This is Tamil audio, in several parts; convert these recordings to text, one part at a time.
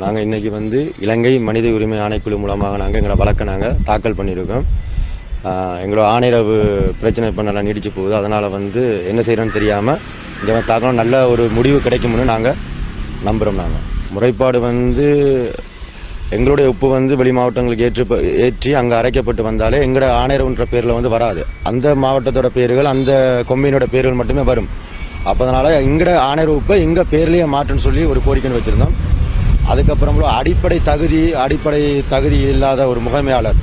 நாங்கள் இன்றைக்கி வந்து இலங்கை மனித உரிமை ஆணைக்குழு மூலமாக நாங்கள் எங்களோட வழக்கை நாங்கள் தாக்கல் பண்ணியிருக்கோம். எங்களோட ஆணையரவு பிரச்சனை இப்போ நல்லா நீடிச்சு போகுது. அதனால் வந்து என்ன செய்கிறோன்னு தெரியாமல் இங்கே தாக்கணும். நல்ல ஒரு முடிவு கிடைக்கும்னு நாங்கள் நம்புகிறோம் நாங்கள் முறைப்பாடு வந்து எங்களுடைய உப்பு வந்து வெளி மாவட்டங்களுக்கு ஏற்று ஏற்றி அங்கே அரைக்கப்பட்டு வந்தாலே எங்களோட ஆணையரவுன்ற பேரில் வந்து வராது. அந்த மாவட்டத்தோட பேர்கள் அந்த கொம்பினோட பேர்கள் மட்டுமே வரும். அப்போ அதனால் எங்களோட ஆணையர் உப்பை எங்கள் பேர்லேயே மாற்றுன்னு சொல்லி ஒரு கோரிக்கைன்னு வச்சுருந்தோம். அதுக்கப்புறம் அடிப்படை தகுதி அடிப்படை தகுதி இல்லாத ஒரு முகமையாளர்.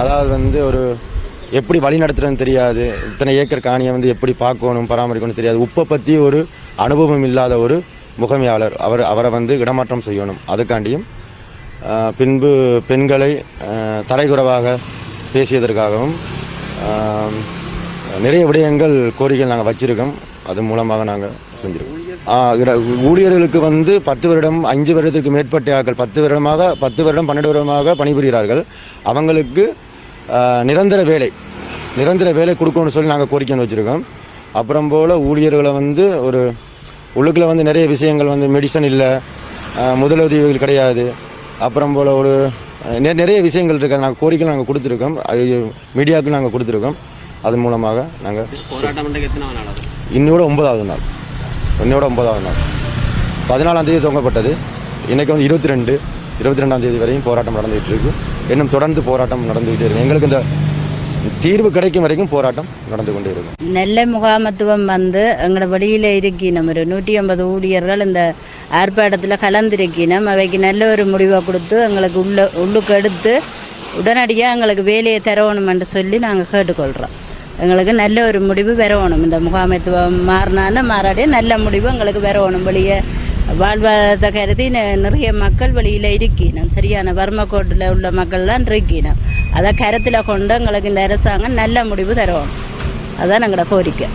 அதாவது வந்து ஒரு எப்படி வழி நடத்துறதுன்னு தெரியாது. இத்தனை ஏக்கர் காணியை வந்து எப்படி பார்க்கணும் பராமரிக்கணும் தெரியாது. உப்பை பற்றி ஒரு அனுபவம் இல்லாத ஒரு முகமையாளர். அவர் அவரை வந்து இடமாற்றம் செய்யணும். அதுக்காண்டியும் பின்பு பெண்களை தரைகுறவாக பேசியதற்காகவும் நிறைய விடயங்கள் கோரிக்கைகள் நாங்கள் வச்சுருக்கோம். அது மூலமாக நாங்கள் செஞ்சுருக்கோம். ஊழியர்களுக்கு வந்து பத்து வருடம் அஞ்சு வருடத்திற்கு மேற்பட்ட ஆட்கள் பத்து வருடமாக பத்து வருடம் பன்னெண்டு வருடமாக பணிபுரிகிறார்கள். அவங்களுக்கு நிரந்தர வேலை நிரந்தர வேலை கொடுக்கணும்னு சொல்லி நாங்கள் கோரிக்கைன்னு வச்சுருக்கோம். அப்புறம் போல் ஊழியர்களை வந்து ஒரு உள்ளுக்குள்ள வந்து நிறைய விஷயங்கள் வந்து மெடிசன் இல்லை முதலுதவிகள் கிடையாது. அப்புறம் போல் ஒரு நெ- நிறைய விஷயங்கள் இருக்குது நாங்கள் கோரிக்கை நாங்கள் கொடுத்துருக்கோம். மீடியாவுக்கு நாங்கள் கொடுத்துருக்கோம். அது மூலமாக நாங்கள் இன்னையோட ஒன்பதாவது நாள். இன்னையோட ஒன்பதாவது நாள். பதினாலாம் தேதி துவங்கப்பட்டது. இன்றைக்கி வந்து இருபத்தி ரெண்டு இருபத்தி ரெண்டாம் தேதி வரையும் போராட்டம் நடந்துகிட்டு இருக்கு இன்னும் தொடர்ந்து போராட்டம் நடந்துகிட்டே இருக்கு. எங்களுக்கு இந்த தீர்வு கிடைக்கும் வரைக்கும் போராட்டம் நடந்து கொண்டே இருக்கும். நெல்லை முகாமத்துவம் வந்து எங்களோட வழியில் இருக்கினோம். ஒரு நூற்றி ஐம்பது ஊழியர்கள் இந்த ஆர்ப்பாட்டத்தில் கலந்திருக்கினோம். அவைக்கு நல்ல ஒரு முடிவை கொடுத்து எங்களுக்கு உள்ள உள்ளுக்கு எடுத்து உடனடியாக எங்களுக்கு வேலையை தரணுமென்று சொல்லி நாங்கள் கேட்டுக்கொள்கிறோம் எங்களுக்கு நல்ல ஒரு முடிவு வரணும் இந்த முகாமைத்துவம் மாறினாலும் மாறாடியே நல்ல முடிவு எங்களுக்கு வரணும் வெளியே வாழ்வாத கருதி நிறைய மக்கள் வெளியில் இருக்கணும் சரியான வறுமக்கோட்டில் உள்ள மக்கள் தான் இருக்கணும் அதை கருத்தில் கொண்டு எங்களுக்கு இந்த அரசாங்கம் நல்ல முடிவு தரணும் அதான் எங்களோட கோரிக்கை.